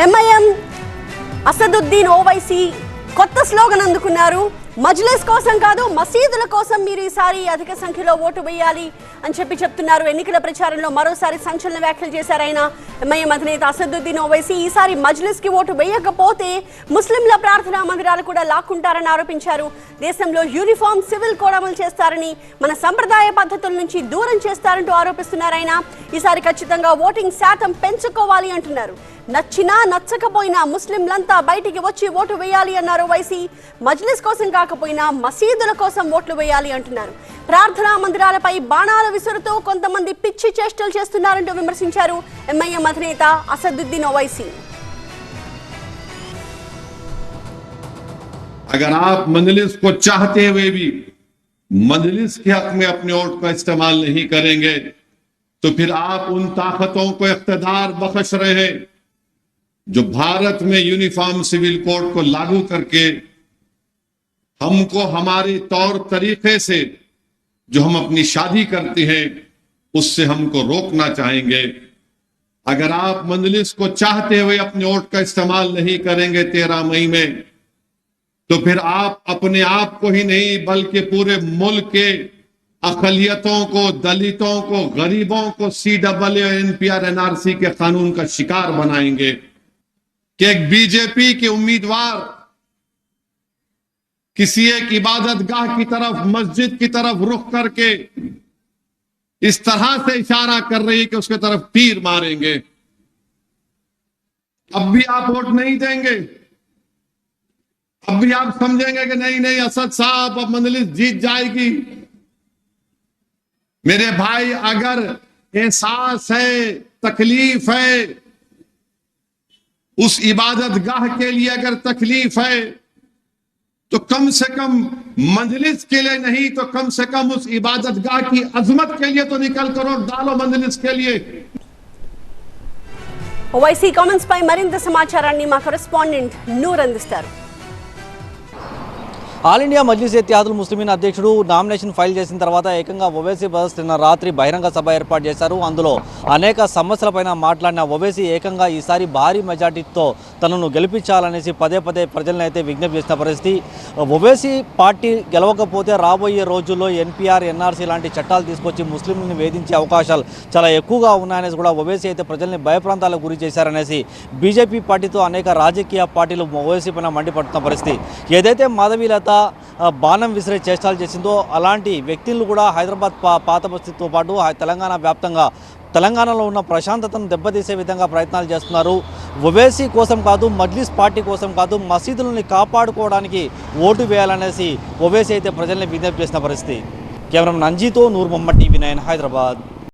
MIM Asaduddin Owaisi కొత్త slogan అందుకున్నారు. మజ్లిస్ కోసం కాదు మసీదుల కోసం మీరు ఈసారి అధిక సంఖ్యలో ఓటు వేయాలి అని చెప్పి చెప్తున్నారు. ఎన్నికల ప్రచారంలో మరోసారి సంచలన వ్యాఖ్యలు చేశారు ఆయన. ఎంఐఎం అధినేత అసదుద్దీన్ ఓవైసీ ఈసారి మజ్లిస్కి ఓటు వేయకపోతే ముస్లింల ప్రార్థనా మందిరాలు కూడా లాక్కుంటారని ఆరోపించారు. దేశంలో యూనిఫామ్ సివిల్ కోడ్ అమలు చేస్తారని మన సంప్రదాయ పద్ధతుల నుంచి దూరం చేస్తారంటూ ఆరోపిస్తున్నారు ఆయన. ఈసారి ఖచ్చితంగా ఓటింగ్ శాతం పెంచుకోవాలి అంటున్నారు. నచ్చినా నచ్చకపోయినా ముస్లింలంతా బయటికి వచ్చి ఓటు వేయాలి అన్నారు వైసీ మజ్లిస్ కోసం కాకపోయినా మసీదుల కోసం ఓట్లు వేయాలి అంటున్నారు ప్రార్థనా మందిరాలపై బాణాల విసురుతూ కొంతమంది పిచ్చి చేష్టలు చేస్తున్నారంటూ విమర్శించారు ఎంఐఎం అధినేత అసదుద్దీన్ ఓవైసీ अगर आप मंजलिस को चाहते हुए भी मंजलिस के हक में अपने वोट का इस्तेमाल नहीं करेंगे तो फिर आप उन ताकतों को इख्तदार बख्श रहे हैं जो भारत में यूनिफॉर्म सिविल कोड को लागू करके हमको हमारे तौर तरीके से जो हम अपनी शादी करते हैं, उससे हमको रोकना चाहेंगे। अगर आप मंजलिस को चाहते हुए अपने वोट का इस्तेमाल नहीं करेंगे तेरह मई में तो फिर आप अपने आप को ही नहीं, बल्कि पूरे मुल्क के अकलियतों को, दलितों को, गरीबों को C double N P R NRC के कानून का शिकार बनाएँगे। कि एक बीजेपी के उम्मीदवार किसी एक इबादत गाह की तरफ़, मस्जिद की तरफ़ रुख करके इस तरह से इशारा कर रही है कि उसके तरफ़ तीर मारेंगे। अब भी आप वोट नहीं देंगे। अब भी आप समझेंगे कि नहीं नहीं, असद साहब, अब मंजलिस जीत जाएगी। मेरे भाई, अगर एहसास है, तकलीफ़ है उस इबादत गाह के लिए अगर तकलीफ है तो कम से कम मंजलिस के लिए नहीं तो कम से कम उस इबादत गाह की अजमत के लिए तो निकल कर और डालो मंजलिस के लिए ఓవైసీ కామెంట్స్ పై మరింత సమాచారాన్ని మా కరెస్పాండెంట్ నూర్ అందిస్తారు all India Majlis Ittehadul Muslimeen అధ్యక్షుడు నామినేషన్ ఫైల్ చేసిన తర్వాత ఏకంగా ఓవైసీ బ్రదర్స్ నిన్న రాత్రి బహిరంగ సభ ఏర్పాటు చేశారు. అందులో అనేక సమస్యలపైన మాట్లాడిన ఓవైసీ ఏకంగా ఈసారి భారీ మెజార్టీతో తనను గెలిపించాలనేసి పదే పదే ప్రజలను అయితే విజ్ఞప్తి చేసిన పరిస్థితి. ఓవైసీ పార్టీ గెలవకపోతే రాబోయే రోజుల్లో ఎన్పీఆర్ ఎన్ఆర్సీ లాంటి చట్టాలు తీసుకొచ్చి ముస్లింలను వేధించే అవకాశాలు చాలా ఎక్కువగా ఉన్నాయనేసి కూడా ఓవైసీ అయితే ప్రజల్ని భయప్రాంతాలకు గురి చేశారనేసి బీజేపీ పార్టీతో అనేక రాజకీయ పార్టీలు ఓవైసీ పైన మండిపడుతున్న పరిస్థితి. ఏదైతే మాధవీలత బాణం విసిరే చేష్టాలు చేసిందో అలాంటి వ్యక్తులు కూడా హైదరాబాద్ పాత బస్తీతో పాటు తెలంగాణ వ్యాప్తంగా తెలంగాణలో ఉన్న ప్రశాంతతను దెబ్బతీసే విధంగా ప్రయత్నాలు చేస్తున్నారు. ఒవేసీ కోసం కాదు మజ్లిస్ పార్టీ కోసం కాదు మసీదులని కాపాడుకోవడానికి ఓటు వేయాలనేసి ఒవేసీ అయితే ప్రజల్ని విజ్ఞప్తి చేసిన పరిస్థితి. కేవలం నంజీతో నూర్ మొహమ్మద్ టీవీ నైన్ హైదరాబాద్.